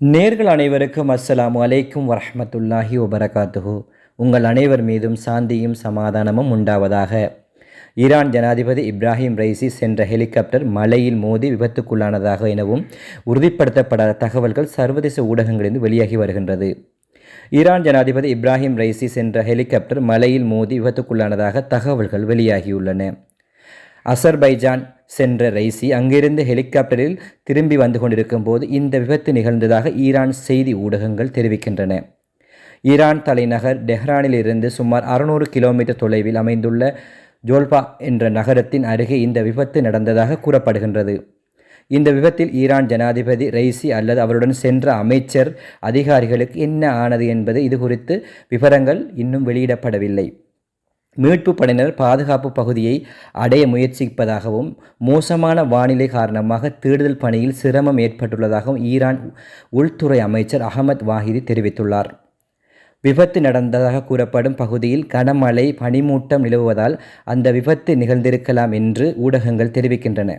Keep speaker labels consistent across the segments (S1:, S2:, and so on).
S1: நேர்கள் அனைவருக்கும் அஸ்ஸலாமு அலைக்கும் வரஹ்மத்துல்லாஹி வபரகாத்துஹு. உங்கள் அனைவர் மீதும் சாந்தியும் சமாதானமும் உண்டாவதாக. ஈரான் ஜனாதிபதி இப்ராஹிம் ரைசி சென்ற ஹெலிகாப்டர் மலையில் மோதி விபத்துக்குள்ளானதாக எனவும் உறுதிப்படுத்தப்படாத தகவல்கள் சர்வதேச ஊடகங்களிலிருந்து வெளியாகி வருகின்றது. ஈரான் ஜனாதிபதி இப்ராஹிம் ரைசி சென்ற ஹெலிகாப்டர் மலையில் மோதி விபத்துக்குள்ளானதாக தகவல்கள் வெளியாகியுள்ளன. அசர்பைஜான் சென்ற ரைசி அங்கிருந்து ஹெலிகாப்டரில் திரும்பி வந்து கொண்டிருக்கும் போது இந்த விபத்து நிகழ்ந்ததாக ஈரான் செய்தி ஊடகங்கள் தெரிவிக்கின்றன. ஈரான் தலைநகர் டெஹ்ரானிலிருந்து சுமார் அறுநூறு கிலோமீட்டர் தொலைவில் அமைந்துள்ள ஜோல்பா என்ற நகரத்தின் அருகே இந்த விபத்து நடந்ததாக கூறப்படுகின்றது. இந்த விபத்தில் ஈரான் ஜனாதிபதி ரைசி அல்லது அவருடன் சென்ற அமைச்சர் அதிகாரிகளுக்கு என்ன ஆனது என்பது இது குறித்து விவரங்கள் இன்னும் வெளியிடப்படவில்லை. மீட்பு படையினர் பாதுகாப்பு பகுதியை அடைய முயற்சிப்பதாகவும் மோசமான வானிலை காரணமாக தேடுதல் பணியில் சிரமம் ஏற்பட்டுள்ளதாகவும் ஈரான் உள்துறை அமைச்சர் அகமது வாஹிதி தெரிவித்துள்ளார். விபத்து நடந்ததாக கூறப்படும் பகுதியில் கனமழை பனிமூட்டம் நிலவுவதால் அந்த விபத்து நிகழ்ந்திருக்கலாம் என்று ஊடகங்கள் தெரிவிக்கின்றன.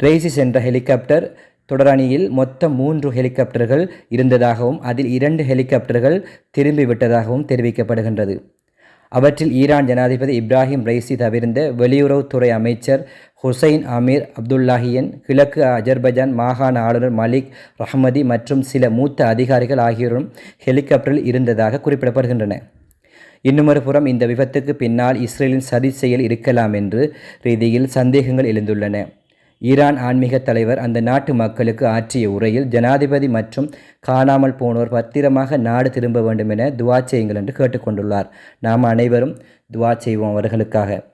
S1: ரெய்சி சென்ற ஹெலிகாப்டர் தொடரணியில் மொத்தம் மூன்று ஹெலிகாப்டர்கள் இருந்ததாகவும் அதில் இரண்டு ஹெலிகாப்டர்கள் திரும்பிவிட்டதாகவும் தெரிவிக்கப்படுகின்றது. அவற்றில் ஈரான் ஜனாதிபதி இப்ராஹிம் ரைசி தவிர்ந்த வெளியுறவுத்துறை அமைச்சர் ஹுசைன் அமீர் அப்துல்லாஹியன் கிழக்கு அஜர்பைஜான் மாகாண ஆளுநர் மலிக் ரஹ்மதி மற்றும் சில மூத்த அதிகாரிகள் ஆகியோரும் ஹெலிகாப்டரில் இருந்ததாக குறிப்பிடப்படுகின்றன. இன்னுமொரு புறம் இந்த விபத்துக்கு பின்னால் இஸ்ரேலின் சதி செயல் இருக்கலாம் என்று ரீதியில் சந்தேகங்கள் எழுந்துள்ளன. ஈரான் ஆன்மீக தலைவர் அந்த நாட்டு மக்களுக்கு ஆற்றிய உரையில் ஜனாதிபதி மற்றும் காணாமல் போனோர் பத்திரமாக நாடு திரும்ப வேண்டும் என துவா செய்யுங்கள் என்று கேட்டுக்கொண்டுள்ளார். நாம் அனைவரும் துவா செய்வோம் அவர்களுக்காக.